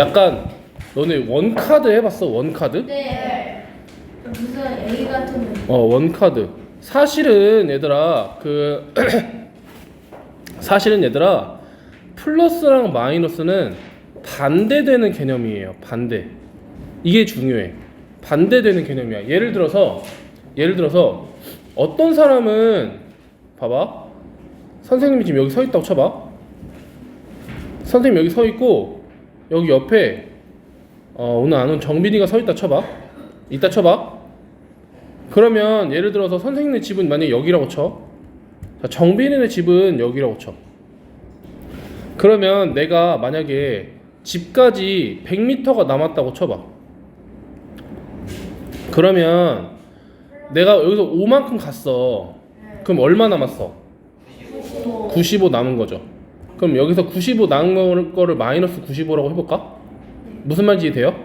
약간 너네 원카드 해봤어? 원카드? 네. 무슨 A 같은 거. 어 원카드 사실은 얘들아 그 사실은 얘들아 플러스랑 마이너스는 반대되는 개념이에요 반대 이게 중요해 반대되는 개념이야 예를 들어서 예를 들어서 어떤 사람은 봐봐 선생님이 지금 여기 서 있다고 쳐봐 선생님 여기 서 있고 여기 옆에 어, 오늘 안 온 정빈이가 서 있다 쳐봐 이따 쳐봐 그러면 예를 들어서 선생님의 집은 만약에 여기라고 쳐. 자, 정빈이네 집은 여기라고 쳐. 그러면 내가 만약에 집까지 100m가 남았다고 쳐봐. 그러면 내가 여기서 5만큼 갔어. 그럼 얼마 남았어? 95 남은 거죠. 그럼 여기서 95 남은 거를 마이너스 95라고 해볼까? 무슨 말인지 이해돼요?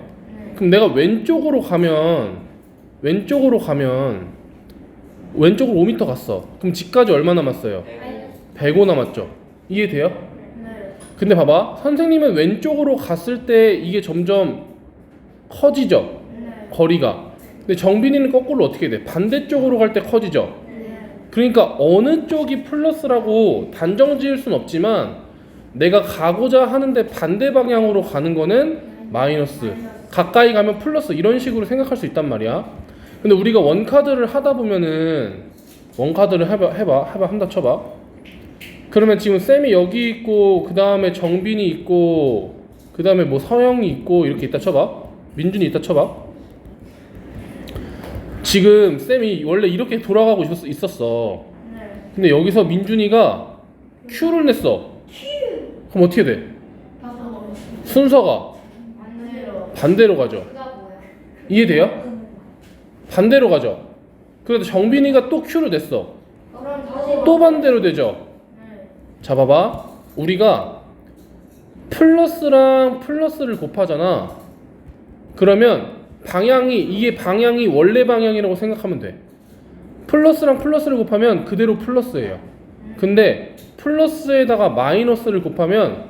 그럼 내가 왼쪽으로 가면 왼쪽으로 가면 왼쪽으로 5m 갔어. 그럼 집까지 얼마 남았어요? 105 남았죠. 이해돼요? 네. 근데 봐봐. 선생님은 왼쪽으로 갔을 때 이게 점점 커지죠. 네. 거리가. 근데 정빈이는 거꾸로 어떻게 돼? 반대쪽으로 갈 때 커지죠. 네. 그러니까 어느 쪽이 플러스라고 단정 지을 순 없지만 내가 가고자 하는데 반대 방향으로 가는 거는 마이너스. 가까이 가면 플러스 이런 식으로 생각할 수 있단 말이야. 근데 우리가 원 카드를 하다 보면은 원 카드를 해봐 해봐 해봐 한다 쳐봐. 그러면 지금 쌤이 여기 있고 그 다음에 정빈이 있고 그 다음에 뭐 서영이 있고 이렇게 있다 쳐봐. 민준이 있다 쳐봐. 지금 쌤이 원래 이렇게 돌아가고 있었, 있었어. 네. 근데 여기서 민준이가 Q를 냈어. 그럼 어떻게 돼? 순서가 반대로. 가죠. 이해돼요? 반대로 가죠. 그래도 정빈이가 또. 그럼 다시 또 반대로 되죠. 네. 자, 봐봐. 우리가 플러스랑 플러스를 곱하잖아. 그러면 방향이 이게 방향이 원래 방향이라고 생각하면 돼. 플러스랑 플러스를 곱하면 그대로 플러스예요. 근데 플러스에다가 마이너스를 곱하면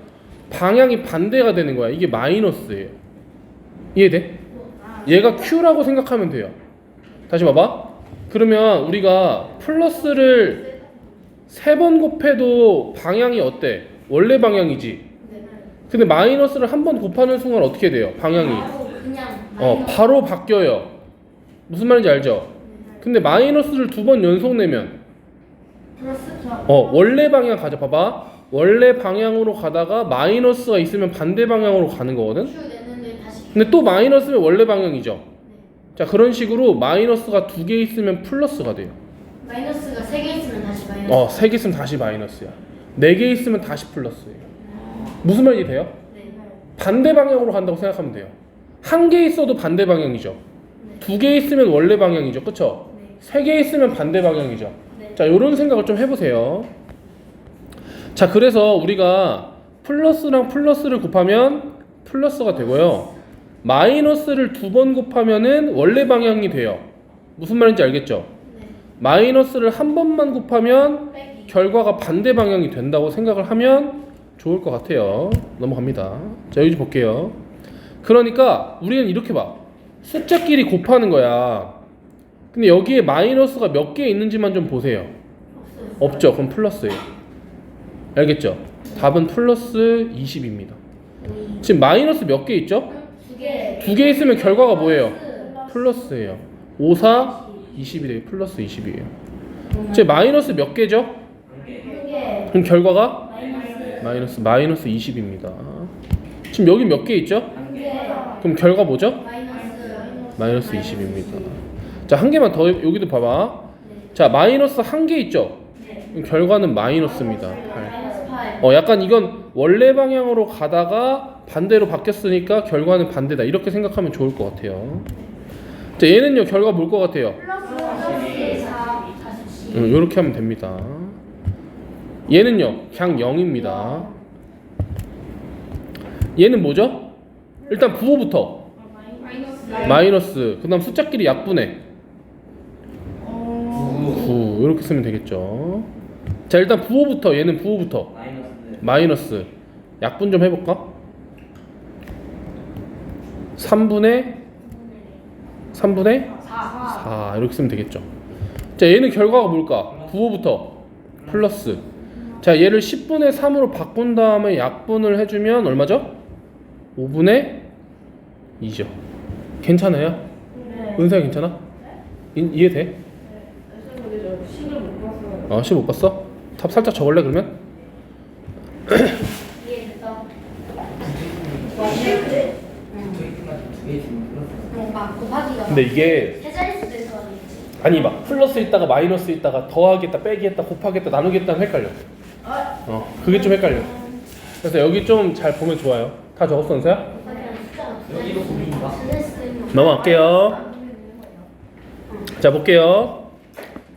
방향이 반대가 되는 거야. 이게 마이너스예요. 이해돼? 얘가 Q라고 생각하면 돼요. 다시 봐봐. 그러면 우리가 플러스를 세 번 곱해도 방향이 어때? 원래 방향이지. 네. 근데 마이너스를 한 번 곱하는 순간 어떻게 돼요? 방향이 어 바로 바뀌어요. 무슨 말인지 알죠? 근데 마이너스를 두 번 연속 내면. 어 원래 방향 가져 봐봐. 원래 방향으로 가다가 마이너스가 있으면 반대 방향으로 가는 거거든. 근데 또 마이너스면 원래 방향이죠. 자 그런 식으로 마이너스가 두 개 있으면 플러스가 돼요. 마이너스가 세 개 있으면 다시 마이너스. 어세 개 있으면 다시 마이너스야. 네 개 있으면 다시 플러스예요. 무슨 말인지 돼요? 네. 반대 방향으로 간다고 생각하면 돼요. 한 개 있어도 반대 방향이죠. 두개 있으면 원래 방향이죠. 그쵸? 네. 세개 있으면 반대 방향이죠. 네. 자, 요런 생각을 좀 해보세요. 자, 그래서 우리가 플러스랑 플러스를 곱하면 플러스가 되고요. 마이너스를 두 번 곱하면은 원래 방향이 돼요. 무슨 말인지 알겠죠? 네. 마이너스를 한 번만 곱하면. 결과가 반대 방향이 된다고 생각을 하면 좋을 것 같아요. 넘어갑니다. 자, 여기 좀 볼게요. 그러니까 우리는 이렇게 봐. 숫자끼리 곱하는 거야. 근데 여기에 마이너스가 몇 개 있는지만 좀 보세요. 없죠. 그럼 플러스예요. 알겠죠? 답은 플러스 20입니다. 지금 마이너스 몇 개 있죠? 두 개. 두 개 있으면 결과가 뭐예요? 플러스. 플러스예요. 5, 4, 20이 돼요. 플러스 20이에요. 지금 마이너스 몇 개죠? 그럼 결과가 마이너스. 마이너스 마이너스 20입니다. 지금 여기 몇 개 있죠? 그럼 결과 뭐죠? 마이너스 20입니다. 자, 한 개만 더 여기도 봐봐. 네. 자, 마이너스 한 개 있죠? 결과는 마이너스입니다. 팔. 마이너스 8. 어, 약간 이건 원래 방향으로 가다가 반대로 바뀌었으니까 결과는 반대다. 이렇게 생각하면 좋을 것 같아요. 자, 얘는요, 결과 뭘것 같아요? 플러스 4. 40. 음, 이렇게 하면 됩니다. 얘는요, 그냥 0입니다. 얘는 뭐죠? 일단 부호부터. 마이너스, 그 다음 숫자끼리 약분해. 어. 9 이렇게 쓰면 되겠죠. 자 일단 부호부터 얘는 부호부터 마이너스 마이너스 약분 좀 해볼까? 3분의 3분의 4 이렇게 쓰면 되겠죠. 자 얘는 결과가 뭘까? 부호부터 플러스. 자 얘를 10분의 3으로 바꾼 다음에 약분을 해주면 얼마죠? 5분의 2죠. 괜찮아요? 은사야 괜찮아? 이, 이해돼? 못. 어, 시못 봤어? 답 살짝 적을래 그러면? 뭔가 곱하기가 근데 이게 수도 있어. 아니 막 플러스 있다가 마이너스 있다가 더하겠다 빼기했다 곱하겠다 나누겠다 헷갈려. 어, 그게 좀 헷갈려. 그래서 여기 좀 잘 보면 좋아요. 다 적었어, 은사야? 여기도 고민인가? 넘어갈게요. 자, 볼게요.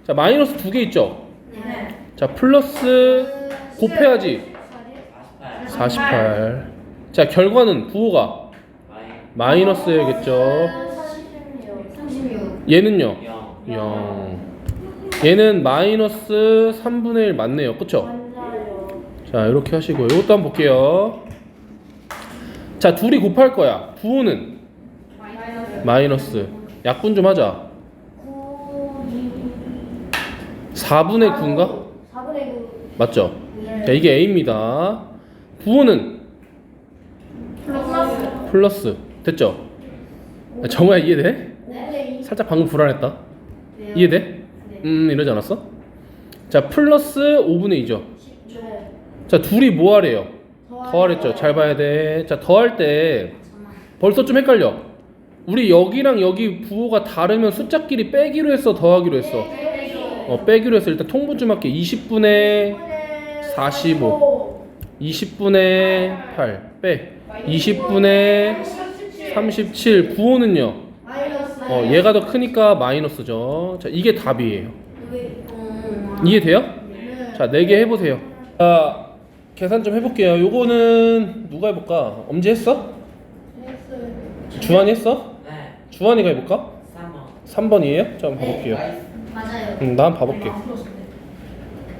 자, 마이너스 두 개 있죠? 네. 자, 플러스 곱해야지. 48. 48. 자, 결과는 부호가 마이. 마이너스야겠죠. 36. 얘는요? 0. 0. 얘는 마이너스 3분의 1 맞네요. 그쵸? 자, 이렇게 하시고요. 이것도 한번 볼게요. 자, 둘이 곱할 거야. 부호는 마이너스. 약분 좀 하자. 4분의 9인가? 4분의 9. 맞죠? 자, 이게 A입니다. 부호는 플러스. 플러스. 됐죠? 정말 이해돼? 네. 살짝 방금 불안했다. 이해돼? 네. 음, 이러지 않았어? 자, 플러스 5분의 2죠. 네. 자, 둘이 뭐 하래요? 더하랬죠. 잘 봐야 돼. 자, 더할 때 벌써 좀 헷갈려. 우리 여기랑 여기 부호가 다르면 숫자끼리 빼기로 했어, 더하기로 했어. 어, 빼기로 했어. 일단 통분 좀 할게. 20분의 45. 20분의 8 빼. 20분의 37 부호는요. 마이너스. 어, 얘가 더 크니까 마이너스죠. 자, 이게 답이에요. 음. 이해돼요? 네. 자, 4개 해보세요. 자, 계산 좀 해볼게요. 요거는 누가 해볼까? 엄지 했어? 주한이 했어? 네. 주한이가 해볼까? 3번. 3번이에요? 자, 한번 봐볼게요. 맞아요. 음, 나 한번 봐볼게.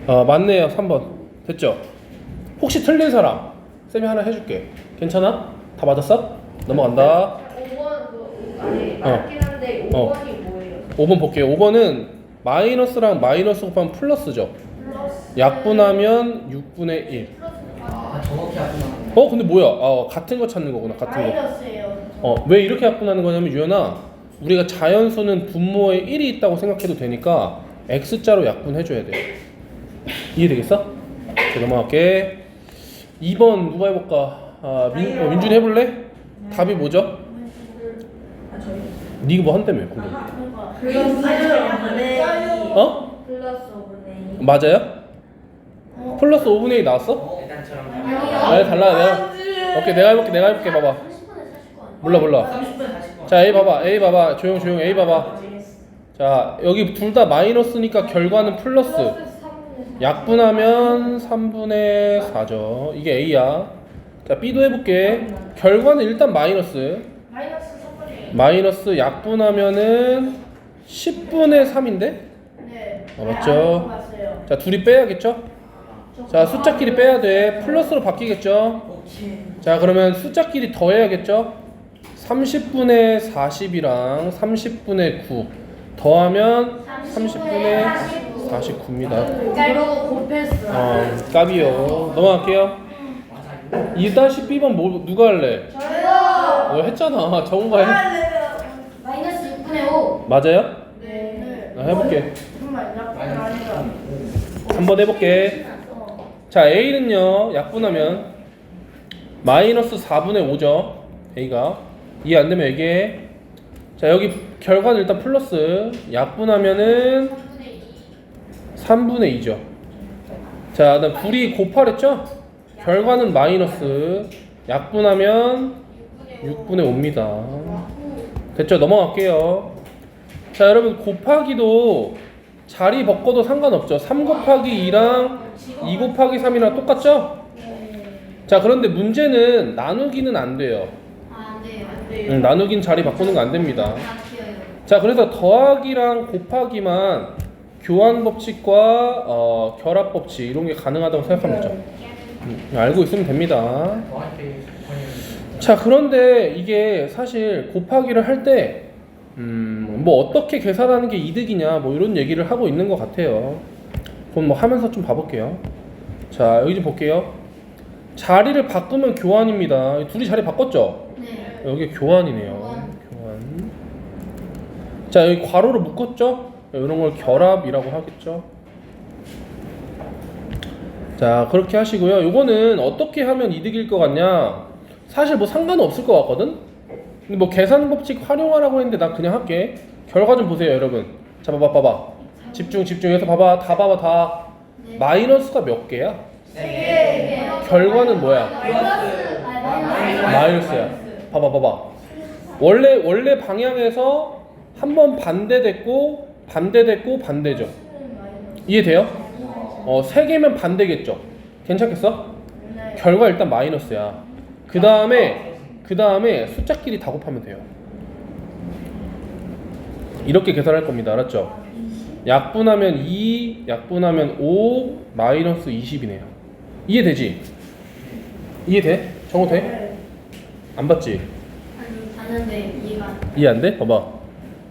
아, 맞네요. 3번. 됐죠? 혹시 틀린 사람? 쌤이 하나 해줄게. 괜찮아? 다 맞았어? 넘어간다. 5번 그 아니 어. 맞긴 한데 5번이 어. 뭐예요? 5번 볼게요. 5번은 마이너스랑 마이너스 곱하면 플러스죠. 약분하면 6분의 1. 아, 정확히 하구나. 어, 근데 뭐야? 아, 같은 거 찾는 거구나. 같은 거. 마이너스예요. 어, 왜 이렇게 약분하는 거냐면 유연아 우리가 자연수는 분모에 1이 있다고 생각해도 되니까 x자로 약분해 줘야 돼 이해되겠어? 자 넘어갈게. 2번 누가 해볼까? 아, 민, 어, 민준이 해볼래? 답이 뭐죠? 아 니가 뭐 한다며 방금 플러스 5분의 어? 플러스 5분의 맞아요? 플러스 5분의 1 나왔어? 일단처럼 아 달라 내가. 오케이 내가 해볼게 내가 해볼게 봐봐. 30분에 49원. 몰라 몰라. 30분 40번. 자 A 봐봐 A 봐봐. 조용 조용 A 봐봐. 자 여기 둘 다 마이너스니까 결과는 플러스 약분하면 3분의 4죠. 이게 A야. 자 B도 해볼게. 결과는 일단 마이너스. 마이너스 3분의 마이너스 약분하면은 10분의 3인데? 네. 어, 맞죠? 맞아요. 자 둘이 빼야겠죠? 자 숫자끼리 빼야 돼. 플러스로 바뀌겠죠. 자 그러면 숫자끼리 더해야겠죠? 30분의 40이랑 30분의 9 더하면 30분의 49입니다 그리고 곱했어. 어 까비요 넘어갈게요 맞아. 2-B번 뭐 누가 할래? 저요. 너 했잖아 정우가 해 마이너스 6분의 5. 맞아요? 네. 나 해볼게 정말 약분 아니다 한번 해볼게 자 A는요 약분하면 마이너스 4분의 5죠 A가 이해 안 되면 얘기해 자 여기 결과는 일단 플러스 약분하면은 3분의 2 죠. 자 그다음 둘이 곱하랬죠? 결과는 마이너스 약분하면 6분의 5입니다. 됐죠? 넘어갈게요. 자 여러분 곱하기도 자리 바꿔도 상관없죠? 3 곱하기 2랑 2 곱하기 3이랑 똑같죠? 자 그런데 문제는 나누기는 안 돼요. 아, 안 돼요. 안 돼요. 음, 나누긴 자리 바꾸는 거 안 됩니다. 다 튀어요. 자 그래서 더하기랑 곱하기만 교환 법칙과 어, 결합 법칙 이런 게 가능하다고 생각하면 되죠 음, 알고 있으면 됩니다 자, 그런데 이게 사실 곱하기를 할 때, 음, 뭐 어떻게 계산하는 게 이득이냐, 뭐 이런 얘기를 하고 있는 것 같아요. 그럼 뭐 하면서 좀 봐볼게요. 자, 여기 좀 볼게요. 자리를 바꾸면 교환입니다. 둘이 자리 바꿨죠? 네. 여기 교환이네요. 교환. 자, 여기 괄호로 묶었죠? 이런 걸 결합이라고 하겠죠? 자, 그렇게 하시고요. 요거는 어떻게 하면 이득일 것 같냐? 사실 뭐 상관은 없을 것 같거든? 근데 뭐 계산 법칙 활용하라고 했는데 나 그냥 할게. 결과 좀 보세요, 여러분. 자, 봐봐, 봐봐. 집중, 집중해서 봐봐. 다 봐봐, 다. 네. 마이너스가 몇 개야? 네. 결과는 뭐야? 마이너스. 아, 마이너스. 마이너스야. 봐봐, 봐봐. 원래 원래 방향에서 한 번 반대됐고 반대됐고 반대죠. 이해돼요? 어, 세 개면 반대겠죠. 괜찮겠어? 결과 일단 마이너스야. 그 다음에 그 다음에 숫자끼리 다 곱하면 돼요. 이렇게 계산할 겁니다. 알았죠? 약분하면 2, 약분하면 5, 마이너스 20이네요. 이해되지? 이해돼? 정호 돼? 안 봤지? 아니, 봤는데 이해가 안 돼. 이해 안 돼? 봐봐.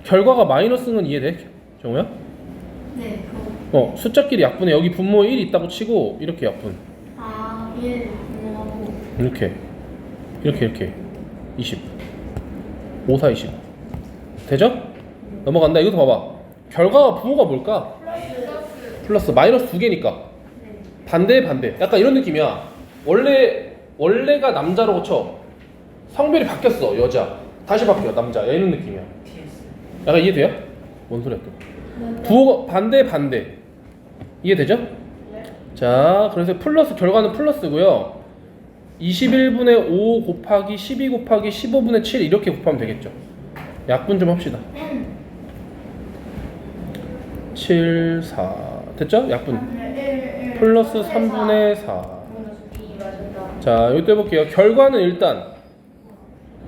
결과가 마이너스인 건 이해돼? 정우야? 네, 그거. 어, 숫자끼리 약분해. 여기 분모에 1 있다고 치고 이렇게 약분. 아, 예, 넘어가고. 이렇게. 이렇게 이렇게. 20. 5, 4, 20. 되죠? 넘어간다. 이것도 봐봐. 결과가 부호가 뭘까? 플러스 마이너스 두 개니까. 반대 반대. 약간 이런 느낌이야. 원래 원래가 남자로 쳐. 성별이 바뀌었어. 여자. 다시 바뀌어. 남자. 이런 느낌이야. 약간 이해돼요? 뭔 소리야 또? 부호가 반대 반대 이해되죠? 자 그래서 플러스 결과는 플러스고요 21분의 5 곱하기 12 곱하기 15분의 7 이렇게 곱하면 되겠죠 약분 좀 합시다 7, 4 됐죠? 약분 플러스 3분의 4 자, 또 해볼게요. 결과는 일단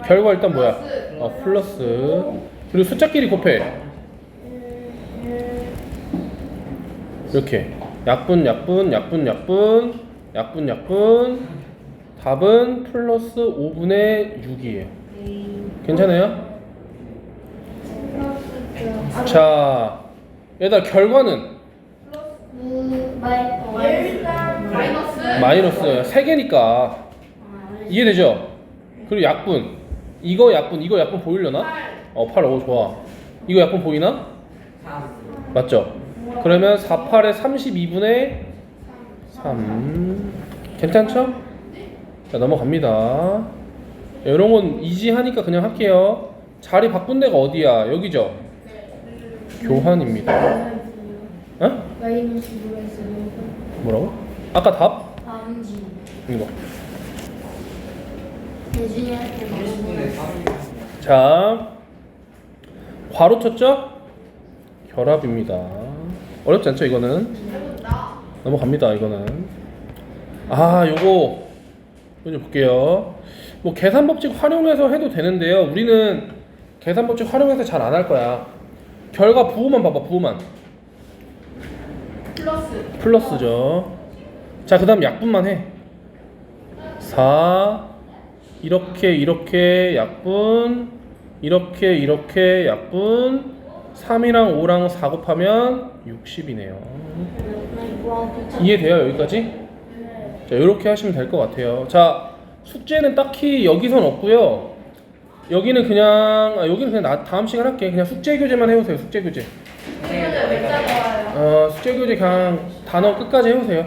결과 일단 뭐야? 어, 플러스 그리고 숫자끼리 곱해. 이렇게 약분, 약분, 약분, 약분, 약분, 약분. 답은 플러스 5분의 6이에요. 괜찮아요? 자, 얘들아 결과는 마이, 마이너스. 마이너스 마이너스 3개니까 아, 이해되죠? 그리고 약분 이거 약분 이거 약분 보이려나? 어 8, 오 좋아 이거 약분 보이나? 3. 맞죠? 그러면 4, 8에 32분의 3 괜찮죠? 자 넘어갑니다 이런 건 이지하니까 그냥 할게요 자리 바꾼 데가 어디야? 여기죠? 교환입니다 어? 뭐라고? 아까 답? 이거 대준이한테 30분에 3. 자, 괄호 쳤죠? 결합입니다. 어렵지 않죠, 이거는? 넘어갑니다, 이거는. 아, 요거, 이거 좀 볼게요. 뭐, 계산 법칙 활용해서 해도 되는데요. 우리는 계산 법칙 활용해서 잘 안 할 거야. 결과 부호만 봐봐, 부호만. 플러스 플러스죠. 자, 그 다음 약분만 해. 4, 이렇게, 이렇게 약분, 이렇게, 이렇게 약분, 3이랑 5랑 4 곱하면 60이네요. 이해돼요, 여기까지? 자, 이렇게 하시면 될 것 같아요. 자, 숙제는 딱히 여기선 없고요. 여기는 그냥, 아, 여기는 그냥 나, 다음 시간 할게. 그냥 숙제 교재만 해오세요, 숙제 교재. 어, 숙제 교재 그냥 단어 끝까지 해오세요.